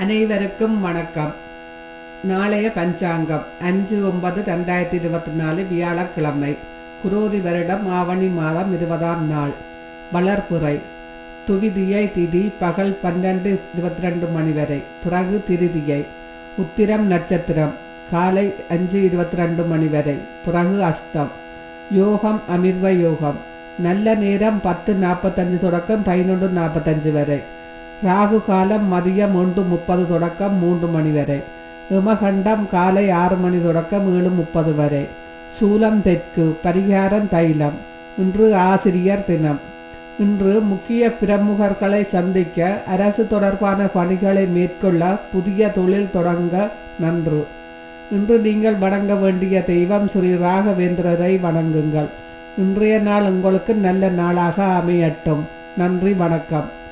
அனைவருக்கும் வணக்கம். நாளைய பஞ்சாங்கம் அஞ்சு ஒன்பது ரெண்டாயிரத்தி இருபத்தி நாலு வியாழக்கிழமை குரோதி வருடம் ஆவணி மாதம் இருபதாம் நாள். வளர்புரை துவிதியை திதி பகல் பன்னெண்டு இருபத்தி ரெண்டு மணி வரை. பிறகு திருதியை உத்திரம் நட்சத்திரம் காலை அஞ்சு இருபத்தி ரெண்டு மணி வரை. பிறகு அஸ்தம் யோகம் அமிர்த யோகம். நல்ல நேரம் பத்து நாற்பத்தஞ்சு தொடக்கம் பதினொன்று நாற்பத்தஞ்சு வரை. ராகு காலம் மதியம் ஒன்று முப்பது தொடக்கம் மூன்று மணி வரை. இமகண்டம் காலை ஆறு மணி தொடக்கம் ஏழு முப்பது வரை. சூலம் தெற்கு பரிகாரம் தைலம் இன்று ஆசிரியர் தினம். இன்று முக்கிய பிரமுகர்களை சந்திக்க அரசு தொடர்பான பணிகளை மேற்கொள்ள புதிய தொழில் தொடங்க நன்று. இன்று நீங்கள் வணங்க வேண்டிய தெய்வம் ஸ்ரீ ராகவேந்திரரை வணங்குங்கள். இன்றைய நாள் உங்களுக்கு நல்ல நாளாக அமையட்டும். நன்றி வணக்கம்.